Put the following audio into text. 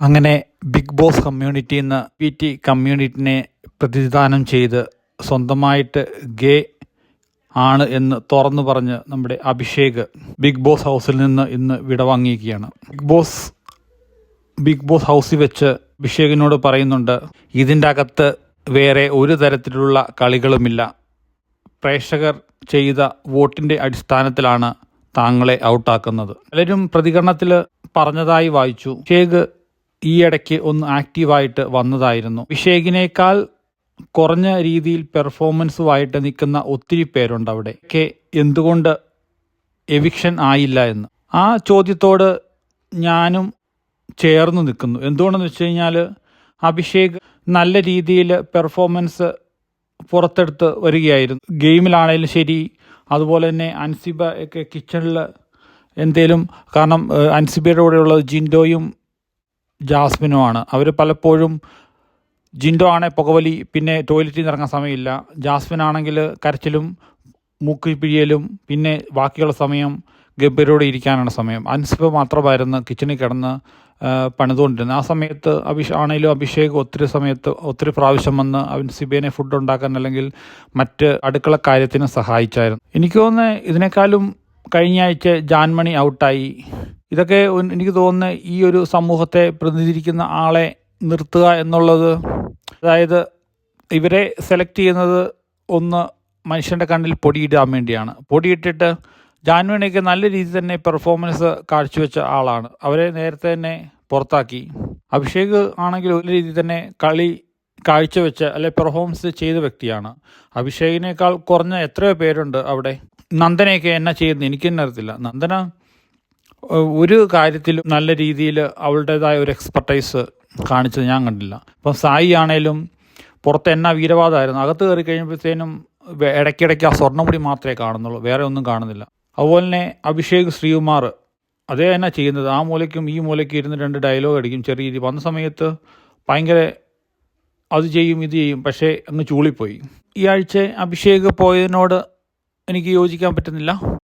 അങ്ങനെ big boss community എന്ന P T കമ്മ്യൂണിറ്റിനെ പ്രതിനിധാനം ചെയ്ത് സ്വന്തമായിട്ട് ഗേ ആണ് എന്ന് തുറന്നു പറഞ്ഞ് നമ്മുടെ അഭിഷേക് ബിഗ് ബോസ് ഹൗസിൽ നിന്ന് ഇന്ന് വിടവാങ്ങിയിരിക്കുകയാണ്. ബിഗ് ബോസ് ബിഗ് ബോസ് ഹൗസിൽ വെച്ച് അഭിഷേകിനോട് പറയുന്നുണ്ട് ഇതിന്റെ അകത്ത് വേറെ ഒരു തരത്തിലുള്ള കളികളുമില്ല. പ്രേക്ഷകർ ചെയ്ത വോട്ടിന്റെ അടിസ്ഥാനത്തിലാണ് താങ്കളെ ഔട്ടാക്കുന്നത്. പലരും പ്രതികരണത്തിൽ പറഞ്ഞതായി വായിച്ചു. അഭിഷേക് ഈയിടയ്ക്ക് ഒന്ന് ആക്റ്റീവായിട്ട് വന്നതായിരുന്നു. അഭിഷേകിനേക്കാൾ കുറഞ്ഞ രീതിയിൽ പെർഫോമൻസുമായിട്ട് നിൽക്കുന്ന ഒത്തിരി പേരുണ്ട് അവിടെ. ഒക്കെ എന്തുകൊണ്ട് എവിക്ഷൻ ആയില്ല എന്ന്. ആ ചോദ്യത്തോട് ഞാനും ചേർന്ന് നിൽക്കുന്നു. എന്തുകൊണ്ടെന്ന് വെച്ച് കഴിഞ്ഞാൽ അഭിഷേക് നല്ല രീതിയിൽ പെർഫോമൻസ് പുറത്തെടുത്ത് വരികയായിരുന്നു. ഗെയിമിലാണേലും ശരി അതുപോലെ തന്നെ അൻസിബ ഒക്കെ കിച്ചണിൽ എന്തേലും കാരണം അൻസിബയുടെ കൂടെയുള്ള ജിൻഡോയും ജാസ്മിനുമാണ്. അവർ പലപ്പോഴും ജിൻഡോ ആണെ പുകവലി പിന്നെ ടോയ്ലറ്റിൽ നിന്ന് ഇറങ്ങാൻ സമയമില്ല. ജാസ്മിൻ ആണെങ്കിൽ കരച്ചിലും മൂക്ക് പിഴിയലും പിന്നെ ബാക്കിയുള്ള സമയം ഗംഭീരോടെ ഇരിക്കാനാണ് സമയം. അൻസിബ മാത്രമായിരുന്നു കിച്ചണിൽ കിടന്ന് പണിതുകൊണ്ടിരുന്നത്. ആ സമയത്ത് അഭിഷ ആണെങ്കിലും അഭിഷേക് ഒത്തിരി സമയത്ത് ഒത്തിരി പ്രാവശ്യം വന്ന് അൻസിബേനെ ഫുഡ് ഉണ്ടാക്കാൻ അല്ലെങ്കിൽ മറ്റ് അടുക്കള കാര്യത്തിന് സഹായിച്ചായിരുന്നു. എനിക്ക് തോന്നുന്നത് ഇതിനേക്കാളും കഴിഞ്ഞ ആഴ്ച ജാൻമണി ഔട്ടായി ഇതൊക്കെ എനിക്ക് തോന്നുന്നത് ഈ ഒരു സമൂഹത്തെ പ്രതിനിധീകരിക്കുന്ന ആളെ നിർത്തുക എന്നുള്ളത്. അതായത് ഇവരെ സെലക്ട് ചെയ്യുന്നത് ഒന്ന് മനുഷ്യന്റെ കണ്ണിൽ പൊടിയിടാൻ വേണ്ടിയാണ്. പൊടിയിട്ടിട്ട് ജാൻവിണിയൊക്കെ നല്ല രീതിയിൽ തന്നെ പെർഫോമൻസ് കാഴ്ചവെച്ച ആളാണ്. അവരെ നേരത്തെ തന്നെ പുറത്താക്കി. അഭിഷേക് ആണെങ്കിൽ ഒരു രീതിയിൽ തന്നെ കളി കാഴ്ചവെച്ച അല്ലെ പെർഫോമൻസ് ചെയ്ത വ്യക്തിയാണ്. അഭിഷേകിനേക്കാൾ കുറഞ്ഞ എത്രയോ പേരുണ്ട് അവിടെ. നന്ദനയൊക്കെ എന്നാ ചെയ്യുന്നത്? എനിക്ക് തന്നെ അറിയത്തില്ല. നന്ദന ഒരു കാര്യത്തിലും നല്ല രീതിയിൽ അവളുടേതായ ഒരു എക്സ്പെർട്ടൈസ് കാണിച്ചത് ഞാൻ കണ്ടില്ല. ഇപ്പം സായി ആണേലും പുറത്ത് എന്നാ വീരവാദമായിരുന്നു അകത്ത് കയറി കഴിയുമ്പോഴത്തേനും ഇടയ്ക്കിടയ്ക്ക് ആ സ്വർണമുടി മാത്രമേ കാണുന്നുള്ളൂ വേറെ ഒന്നും കാണുന്നില്ല. അതുപോലെ തന്നെ അഭിഷേക് ശ്രീകുമാർ അതേ തന്നെ ചെയ്യുന്നത്. ആ മൂലയ്ക്കും ഈ മൂലയ്ക്കും ഇരുന്ന് രണ്ട് ഡയലോഗ് അടിക്കും. ചെറിയ രീതി. വന്ന സമയത്ത് ഭയങ്കര അത് ചെയ്യും ഇത് ചെയ്യും പക്ഷേ അങ്ങ് ചൂളിപ്പോയി. ഈ ആഴ്ച അഭിഷേക് പോയതിനോട് എനിക്ക് യോജിക്കാൻ പറ്റുന്നില്ല.